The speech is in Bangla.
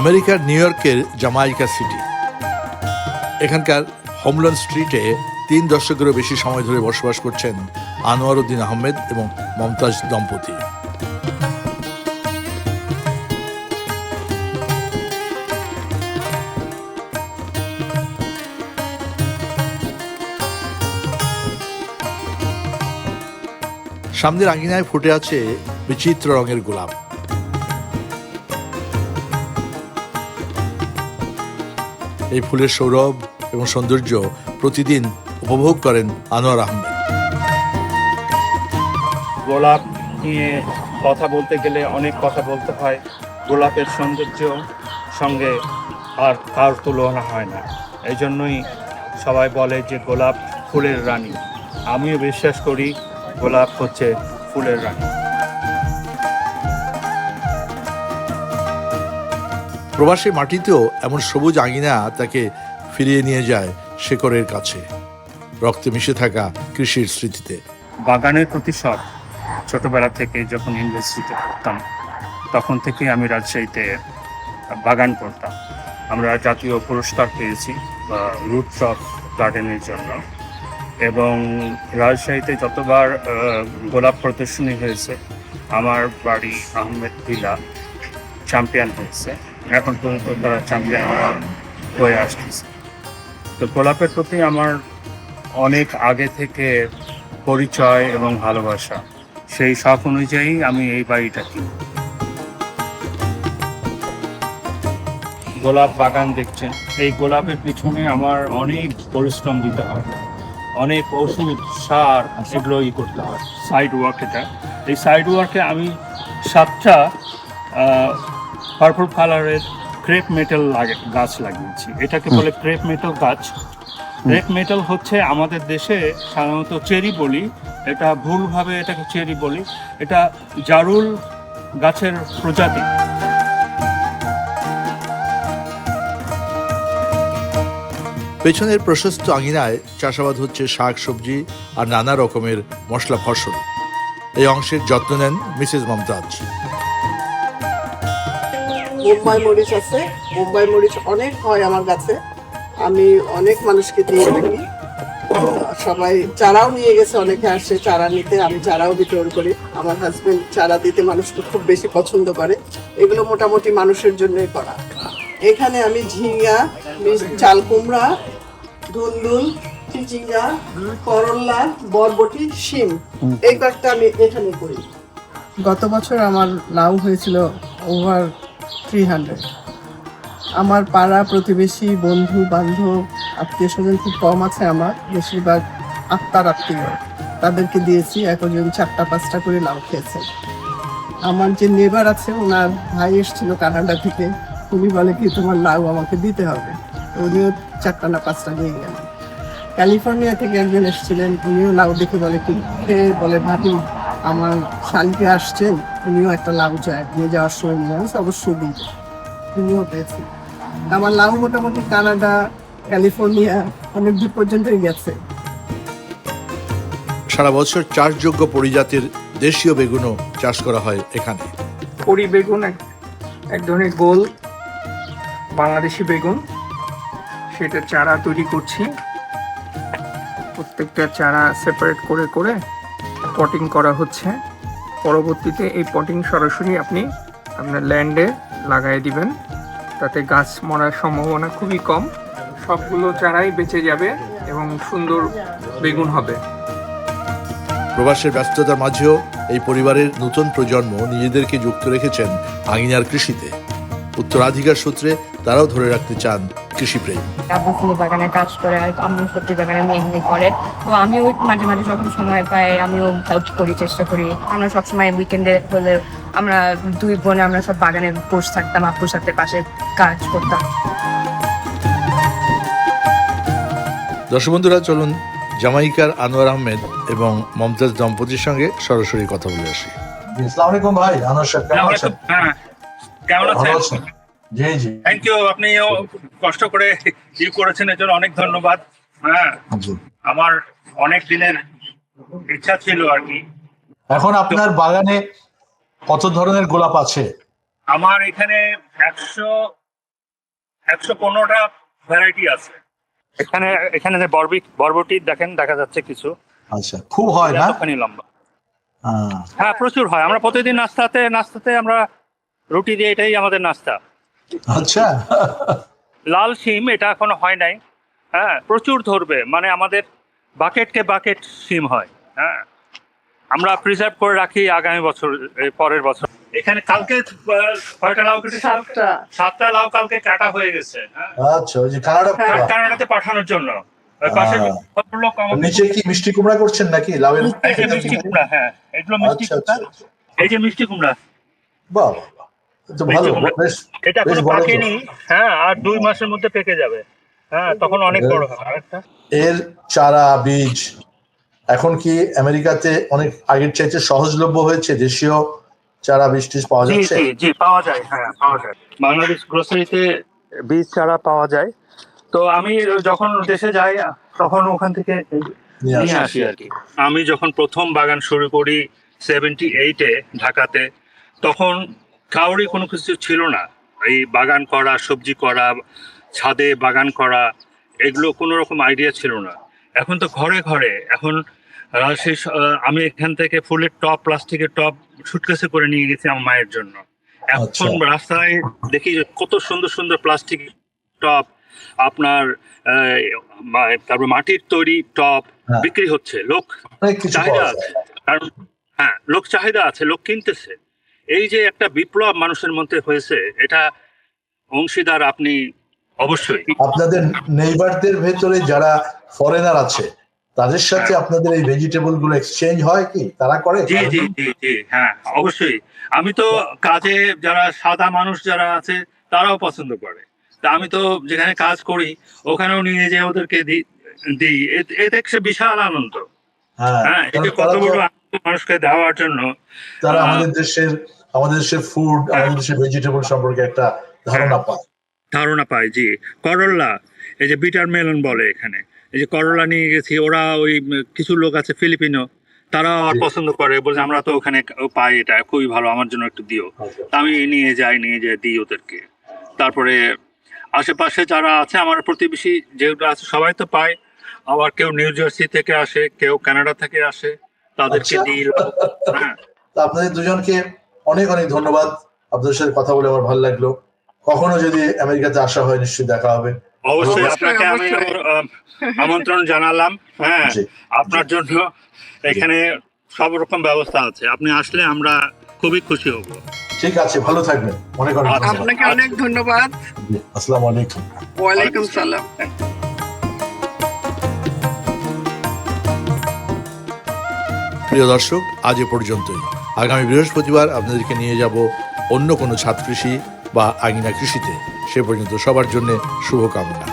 আমেরিকার নিউ ইয়র্কের জামাইকা সিটি। এখানকার হোমল্যান্ড স্ট্রিটে তিন দশকেরও বেশি সময় ধরে বসবাস করছেন আনোয়ার উদ্দিন আহমেদ এবং মমতাজ দম্পতি। সামনের আঙিনায় ফুটে আছে বিচিত্র রঙের গোলাপ। এই ফুলের সৌরভ এবং সৌন্দর্য প্রতিদিন উপভোগ করেন আনোয়ার আহমেদ। গোলাপ নিয়ে কথা বলতে গেলে অনেক কথা বলতে হয়। গোলাপের সৌন্দর্য সঙ্গে আর কার তুলনা হয় না। এই জন্যই সবাই বলে যে গোলাপ ফুলের রানী। আমিও বিশ্বাস করি গোলাপ হচ্ছে ফুলের রানী। প্রবাসী মাটিতেও এমন সবুজ আঙিনা তাকে ফিরিয়ে নিয়ে যায় শেকড়ের কাছে। রক্তে মিশে থাকা কৃষির স্মৃতিতে। বাগানের প্রতি শখ ছোটবেলা থেকে যখন ইন্ডাস্ট্রিতে পড়তাম, তখন থেকে আমি রাজশাহীতে বাগান করতাম। আমরা জাতীয় পুরস্কার পেয়েছি রুট অফ গার্ডেনের জন্য। এবং রাজশাহীতে যতবার গোলাপ প্রদর্শনী হয়েছে, আমার বাড়ি আহমেদ ভিলা চ্যাম্পিয়ন হয়েছে। এখন পর্যন্ত তারা চ্যাম্পিয়ন হয়ে আসতেছে তো গোলাপের প্রতি আমার অনেক আগে থেকে পরিচয় এবং ভালোবাসা। সেই শখ অনুযায়ী আমি এই বাড়িটা কিনি। গোলাপ বাগান দেখছেন। এই গোলাপের পিছনে আমার অনেক পরিশ্রম দিতে হয়। অনেক ওষুধ সার এগুলো ই করতে হয়। সাইড ওয়ার্ক এটা। এই সাইড ওয়ার্কে আমি সাতটা পার্পল কালারের ক্রেপ মেটাল লাগে গাছ লাগিয়েছি। এটাকে বলে ক্রেপ মেটাল গাছ। ক্রেপ মেটাল হচ্ছে আমাদের দেশে সাধারণত চেরি বলি। এটা ভুলভাবে এটাকে চেরি বলি। এটা জারুল গাছের প্রজাতি। পেছনের প্রশস্ত আঙিনায় চাষাবাদ হচ্ছে শাক সবজি আর নানা রকমের মশলা ফসল। এই অংশের যত্ন নেন মিসেস মমতাজ। মুম্বাই মরিচ আছে। মুম্বাই মরিচ অনেক হয় আমার কাছে। আমি অনেক মানুষকে দিয়ে থাকি। সবাই চারাও নিয়ে গেছে অনেকে আসে চারা নিতে, আমি চারাও বিতরণ করি। আমার হাজবেন্ড চারা দিতে মানুষকে খুব বেশি পছন্দ করে। এগুলো মোটামুটি মানুষের জন্যই করা। এখানে আমি ঝিঙ্গা চাল কুমড়া, ধুন্দুল, চিচিঙ্গা করল্লা বরবটি, শিম। এই কয়েকটা আমি এখানে করি। গত বছর আমার লাউ হয়েছিল ওভার থ্রি হান্ড্রেড আমার পাড়া প্রতিবেশী, বন্ধু, বান্ধব আত্মীয় স্বজন খুব কম আছে আমার। বেশিরভাগ আত্মার আত্মীয়। তাদেরকে দিয়েছি একজন চারটা, পাঁচটা করে লাউ খেয়েছে আমার যে নেবার আছে, ওনার ভাই এসেছিল কানাডা থেকে। উনি বলে কি, তোমার লাউ আমাকে দিতে হবে। উনিও চারটা না পাঁচটা নিয়ে গেলেন। ক্যালিফোর্নিয়া থেকে একজন এসেছিলেন, উনিও লাউ দেখে বলে কি খেয়ে বলে, ভাবি আমার শালিকে আসছেন উনিও একটা লাউ চায় নিয়ে যাওয়ার সময় নিয়ে আসে, অবশ্যই দিন উনিও পেয়েছি। আমার লাউ মোটামুটি কানাডা ক্যালিফোর্নিয়া অনেক দূর পর্যন্তই গেছে। সারা বছর চাষযোগ্য পরিজাতির দেশীয় বেগুনও চাষ করা হয় এখানে। কড়ি বেগুন এক এক ধরনের গোল বাংলাদেশি বেগুন। সেটা চারা তৈরি করছি। প্রত্যেকটা চারা সেপারেট করে করে পটিং করা হচ্ছে। পরবর্তীতে এই পটিং সরাসরি আপনি আপনার ল্যান্ডে লাগাই দিবেন। তাতে গাছ মরার সম্ভাবনা খুবই কম। সবগুলো চারাই বেঁচে যাবে এবং সুন্দর বেগুন হবে। প্রবাসের ব্যস্ততার মাঝেও এই পরিবারের নতুন প্রজন্ম নিজেদেরকে যুক্ত রেখেছেন আঙিনার কৃষিতে। উত্তরাধিকার সূত্রে তারাও ধরে রাখতে চান কৃষিপ্রেম আব্বু ফুল বাগানে কাজ করে আর আম্মু সবজি বাগানে মেহেন্দি করে। তো আমিও মাঝে মাঝে যখন সময় পাই আমিও হেল্প করি চেষ্টা করি। আমরা সবসময় উইকেন্ডে হলে আমরা দুই বোনে আমরা সব বাগানে বসে থাকতাম আব্বুর সাথে পাশে কাজ করতাম। দর্শক বন্ধুরা চলুন জামাইকার আনোয়ার আহমেদ এবং মমতাজ দম্পতির সঙ্গে সরাসরি কথা বলে আসি। আসসালামু আলাইকুম ভাই আনোয়ার সাহেব কেমন আছেন? হ্যাঁ কেমন আছেন? জি জি থ্যাংক ইউ আপনিও কষ্ট করে ই করেছেন এর জন্য অনেক ধন্যবাদ। হ্যাঁ আমার অনেক দিনের ইচ্ছা ছিল আর কি। এখন আপনার বাগানে কত ধরনের গোলাপ আছে? আমার এখানে একশো একশো পনেরোটা ভ্যারাইটি আছে। এখানে এখানে যে বরবি বরবটি দেখেন দেখা যাচ্ছে কিছু। আচ্ছা খুব হয় না? এতখানি লম্বা। হ্যাঁ। হ্যাঁ প্রচুর হয়। আমরা প্রতিদিন নাস্তাতে নাস্তাতে আমরা রুটি দিয়ে এটাই আমাদের নাস্তা। আচ্ছা। লাল সিম এটা এখনও হয় নাই। হ্যাঁ প্রচুর ধরবে। মানে আমাদের বাকেটকে বাকেট সিম হয়। হ্যাঁ আমরা প্রিজার্ভ করে রাখি আগামী বছর পরের বছর। এখানে কালকে কয়টা লাউ কেটেছে? সাতটা। সাতটা লাউ কালকে কাটা হয়ে গেছে হ্যাঁ। আচ্ছা ওই যে কানাডা। কানাডাতে পাঠানোর জন্য। পাশে। ভদ্রলোক নিচে কি মিষ্টি কুমড়া করছেন নাকি? লাউয়ের এই যে মিষ্টি কুমড়া হ্যাঁ এগুলো মিষ্টি আচ্ছা কুমড়া। আচ্ছা এই যে মিষ্টি কুমড়া। বাহ। তো ভালো বেশ এটা তো। পাকেনি। হ্যাঁ আর দুই মাসের মধ্যে পেকে যাবে। হ্যাঁ তখন অনেক বড় হবে। আরেকটা? এর চারা বীজ এখন কি আমেরিকাতে অনেক আগের চাইতে সহজলভ্য হয়েছে? দেশীয় চারা বীজ টিজ পাওয়া যাচ্ছে? জি জি পাওয়া যায় হ্যাঁ পাওয়া যায়। বাংলাদেশ গ্রোসারিতে বীজ চারা পাওয়া যায়। তো আমি যখন দেশে যাই তখন ওখান থেকে নিয়ে নিয়ে আসি। আর কি। আমি যখন প্রথম বাগান শুরু করি সেভেন্টি এইটে ঢাকাতে তখন কাউরি কোনো কিছু ছিল না। এই বাগান করা সবজি করা ছাদে বাগান করা এগুলো কোনো রকম আইডিয়া ছিল না। এখন তো ঘরে ঘরে এখন সেই আমি এখান থেকে ফুলের টপ প্লাস্টিকের টপ সুটকেসে করে নিয়ে গেছি আমার মায়ের জন্য। এখন আচ্ছা। রাস্তায় দেখি কত সুন্দর সুন্দর প্লাস্টিক টপ আপনার তারপর মাটির তৈরি টপ হ্যাঁ। বিক্রি হচ্ছে। লোক চাহিদা আছে। কারণ হ্যাঁ লোক চাহিদা আছে লোক কিনতেছে। এই যে একটা বিপ্লব মানুষের মধ্যে হয়েছে এটা অংশীদার আপনি অবশ্যই। আপনাদের নেইবারদের ভেতরে যারা ফরেনার আছে তাদের সাথে আপনাদের এই ভেজিটেবলগুলো এক্সচেঞ্জ হয় কি? তারা করে? জি জি জি জি হ্যাঁ অবশ্যই। আমি তো কাজে যারা সাদা মানুষ যারা আছে তারাও পছন্দ করে। তা আমি তো যেখানে কাজ করি ওখানেও নিয়ে যেয়ে ওদেরকে দিই দিই। এ- এতে একটা বিশাল আনন্দ। হ্যাঁ হ্যাঁ এটা কত বড় আনন্দ মানুষকে দেওয়ার জন্য। তারা আমাদের দেশের আমাদের দেশের ফুড আমাদের দেশের ভেজিটেবল সম্পর্কে একটা ধারণা পায়। ধারণা পাই জি। করল্লা এই যে বিটার মেলন বলে এখানে। এই যে করল্লা নিয়ে গেছি ওরা ওই কিছু লোক আছে ফিলিপিনো তারা আমার পছন্দ করে বলছে আমরা তো ওখানে পাই এটা খুবই ভালো আমার জন্য একটু দিও। তা আমি নিয়ে যাই নিয়ে যাই দিই ওদেরকে। তারপরে আশেপাশে যারা আছে আমার প্রতিবেশী যেগুলো আছে সবাই তো পায়। আবার কেউ নিউ জার্সি থেকে আসে কেউ কানাডা থেকে আসে তাদেরকে আচ্ছা। দিই হ্যাঁ। আপনাদের দুজনকে অনেক অনেক ধন্যবাদ। আপনাদের সাথে কথা বলে আমার ভালো লাগল। কখনো যদি আমেরিকাতে আসা হয় নিশ্চয়ই দেখা হবে। অবশ্যই আপনাকে আমি আমন্ত্রণ জানালাম। হ্যাঁ আপনার জন্য এখানে সব রকম ব্যবস্থা আছে। আপনি আসলে আমরা খুবই খুশি হব। ঠিক আছে ভালো থাকবেন। অনেক অনেক। আপনাকে অনেক ধন্যবাদ। আসসালামু আলাইকুম। ওয়ালাইকুম সালাম। প্রিয় দর্শক আজ এ পর্যন্তই। আগামী বৃহস্পতিবার আপনাদেরকে নিয়ে যাব অন্য কোনো ছাদ কৃষি বা আঙিনা কৃষিতে। সে পর্যন্ত সবার জন্য শুভকামনা।